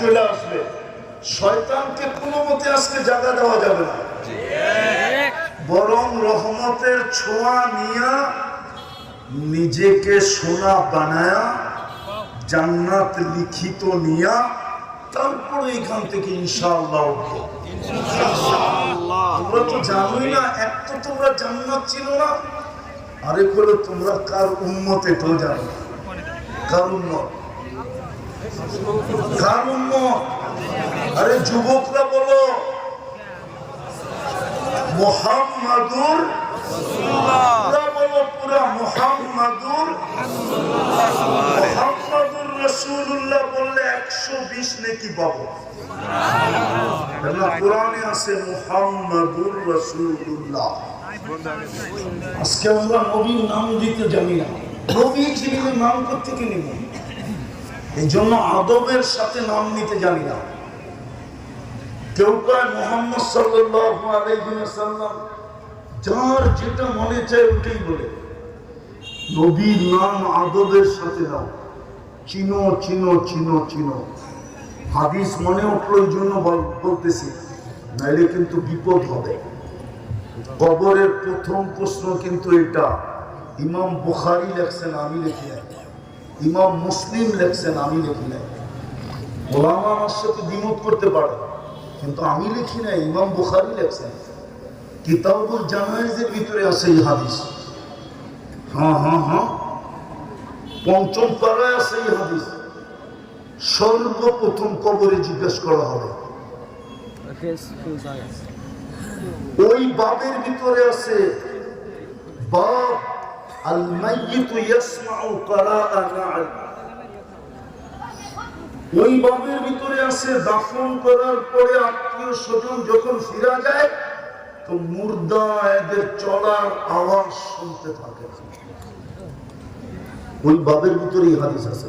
চলে আসবে। শয়তানকে কোনো মতে আজকে জায়গা দেওয়া যাবে না। বরং রহমতের ছোঁয়া নিয়া নিজেকে সোনা বানায়া জান্নাত লিখিত নিয়া তারপরে এখান থেকে ইনশাআল্লাহ উঠবো। তোমরা তো জানোই না এক তো তোমরা জান্নাত ছিল না আরেক হলো তোমরা কার উন্মত এটাও জানো কার উন্মত কার উন্মত আরে যুবকরা বলো। মোহাম্মদুর একশো বিশ আজকে আমরা নবীর নাম দিতে জানি না। নবী ছিলেন নাম থেকে নিব? এই জন্য আদবের সাথে নাম নিতে জানি না। কেউ কয় মোহাম্মদ ওয়াসাল্লাম, যার যেটা মনে চায় ওটাই বলে। নবীর নাম আদবের সাথে নাও। চিনো চিনো চিনো চিনো। হাদিস মনে উঠল এই জন্য বল- বলতেছি, নাইলে কিন্তু বিপদ হবে। কবরের প্রথম প্রশ্ন কিন্তু এটা ইমাম বুখারি লেখছেন, আমি লিখি ইমাম মুসলিম লেখছেন আমি লিখি নাই ওলামা আমার সাথে দ্বিমত করতে পারে কিন্তু আমি লিখি নাই ইমাম বুখারি লেখছেন কিতাবুল জানাইজের ভিতরে আছে এই হাদিস হ্যাঁ হ্যাঁ হ্যাঁ পঞ্চম পাড়ায় আছে এই হাদিস সর্বপ্রথম কবরে জিজ্ঞেস করা হবে ওই বাবের ভিতরে আছে বাব ওই বাবের ভিতরে আছে দাফন করার পরে আত্মীয় স্বজন যখন ফিরা যায়, তো মুর্দা এদের চলার আওয়াজ শুনতে থাকে ওই বাবের হাদিস আছে।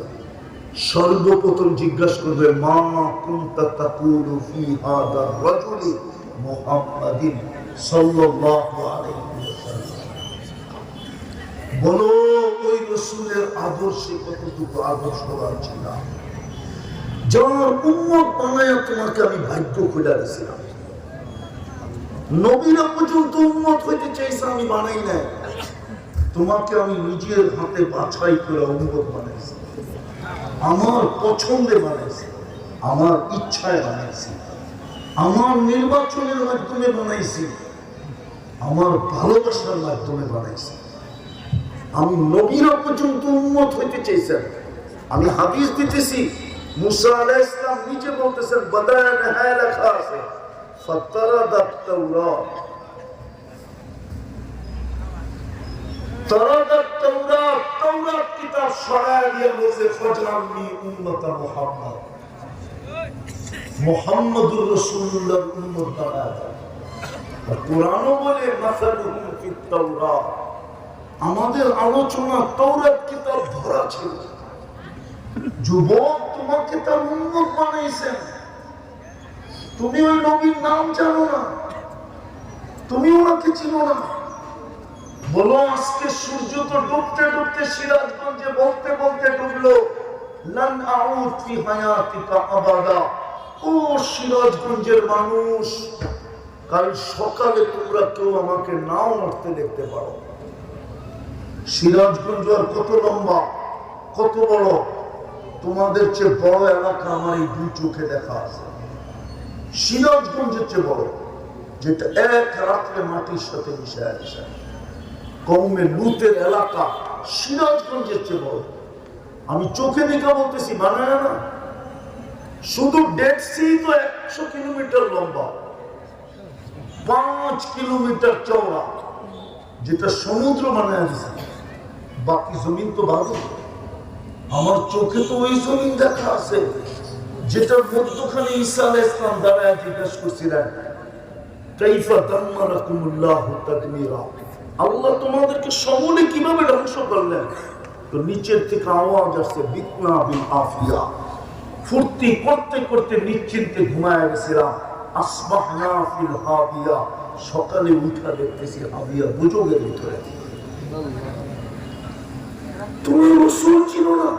সর্বপ্রথম জিজ্ঞাসা করবে, মা কুনতা তাকুলু ফি হাদা মুহাম্মাদিন সাল্লাল্লাহু আলাইহি বলো, ওই রসুলের আদর্শে কতটুকু আদর্শবান ছিলাম যার উন্মত বানায় তোমাকে আমি ভাগ্য নবীরা পর্যন্ত উন্মত হইতে চাইছে, আমি বানাই নাই। তোমাকে আমি নিজের হাতে বাছাই করে উন্মত বানাইছি। আমার পছন্দে বানাইছি। আমার ইচ্ছায় বানাইছি। আমার নির্বাচনের মাধ্যমে বানাইছি। আমার ভালোবাসার মাধ্যমে বানাইছি। আমি নবীরা পর্যন্ত উন্মত হইতে চাইছেন। আমি হাদিস দিতেছি, মুসা আলাইহিস ইসলাম নিজে বলতেছেন, বদায় নেহায় লেখা আছে, ফাতারাদাত তাওরাত। তারাদাত তাওরাত তাওরাত কিতাব সরায় দিয়ে আমাদের আলোচনা তৌরাত কিতাব ধরা ছিল। যুবক তোমাকে তার উন্মত বানাইছেন তুমি ওই নবীর নাম জানো না। তুমি ওনাকে চিনো না। বলো, আজকে সূর্য তো ডুবতে ডুবতে সিরাজগঞ্জে বলতে বলতে ডুবলো। ও সিরাজগঞ্জের মানুষ, কাল সকালে তোমরা কেউ আমাকে নাও নড়তে দেখতে পারো সিরাজগঞ্জ আর কত লম্বা, কত বড়? তোমাদের চেয়ে বড় এলাকা আমার এই দুই চোখে দেখা আছে। সিরাজগঞ্জের চেয়ে বড়, যেটা এক রাত্রে মাটির সাথে মিশে আছে। কৌমে লুতের এলাকা সিরাজগঞ্জের চেয়ে বড়। আমি চোখে দেখা বলতেছি, বানায় না শুধু ডেড সি তো একশো কিলোমিটার লম্বা, পাঁচ কিলোমিটার চওড়া, যেটা সমুদ্র বানায় দিছে বাকি জমিন তো ভালো। আমার চোখে তো ওই জমিন দেখা আছে, যেটার মধ্যখানে ঈসা আলাইহিস ইসলাম দাঁড়ায় জিজ্ঞেস করছিলেন, কাইফা দাম্মারাকুমুল্লাহু তাদমীরা? আল্লাহ তোমাদেরকে সমূলে কীভাবে ধ্বংস করলেন? তো নিচের থেকে আওয়াজ আসছে বিকনা বিল আফিয়া। ফুর্তি করতে করতে নিশ্চিন্তে ঘুমায় গেছিলাম। আসবাহনা ফিল হাবিয়া সকালে উঠা দেখতেছি হাবিয়া বুঝোগের ভিতরে। তুমি রসুল ছিল না।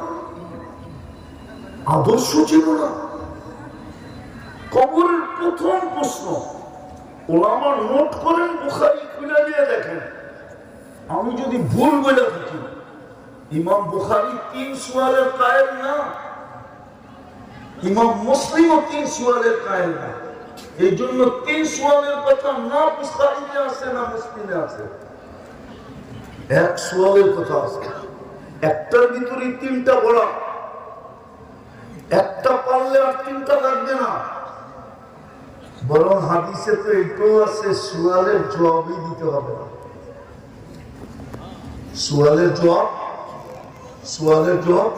আদর্শ না। কবরের প্রথম প্রশ্ন, ওলামা নোট করেন, বুখারি খুলে দেখেন। আমি যদি ভুল বলে থাকি, ইমাম বুখারি তিন সুয়ালের কায়ের না? ইমাম মুসলিমও তিন সোয়ালের কায়ের না। এই জন্য তিন সোয়ালের কথা না বুখারিতে আছে না মুসলিমে আছে এক সুয়ালের কথা আছে। একটার ভিতরে তিনটা বলা একটা পারলে আর তিনটা লাগবে না বরং হাদিসে তো এটাও আছে সুয়ালের জবাবই দিতে হবে না সুয়ালের জবাব সুয়ালের জবাব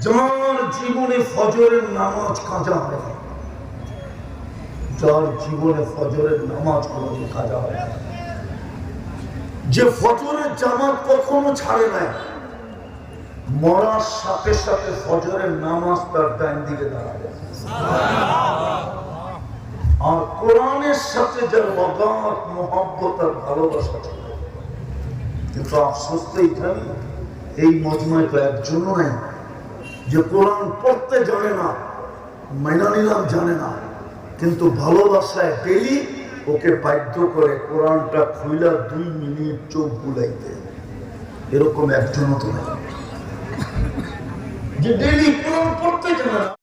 যার জীবনে ফজরের নামাজ কাজা হয়। যার জীবনে ফজরের নামাজ কোনোদিন কাজা হয় না। যে ফজরের জামাত কখনো ছাড়ে নাই মরার সাথে সাথে ফজরের নামাজ তার ডান দিকে দাঁড়াবে। আর কোরআনের সাথে যার অগাধ মহব্বত আর ভালোবাসা ছিল কিন্তু আফসোস তো এইখানে এই মজমায় তো একজনও নেই যে কোরআন পড়তে জানে না, মেনা নিলাম জানে না। কিন্তু ভালোবাসায় ডেলি ওকে বাধ্য করে কোরআনটা খুইলা দুই মিনিট চোখ বুলাইতে। এরকম একজনও তো না যে ডেলি কোরআন পড়তে না।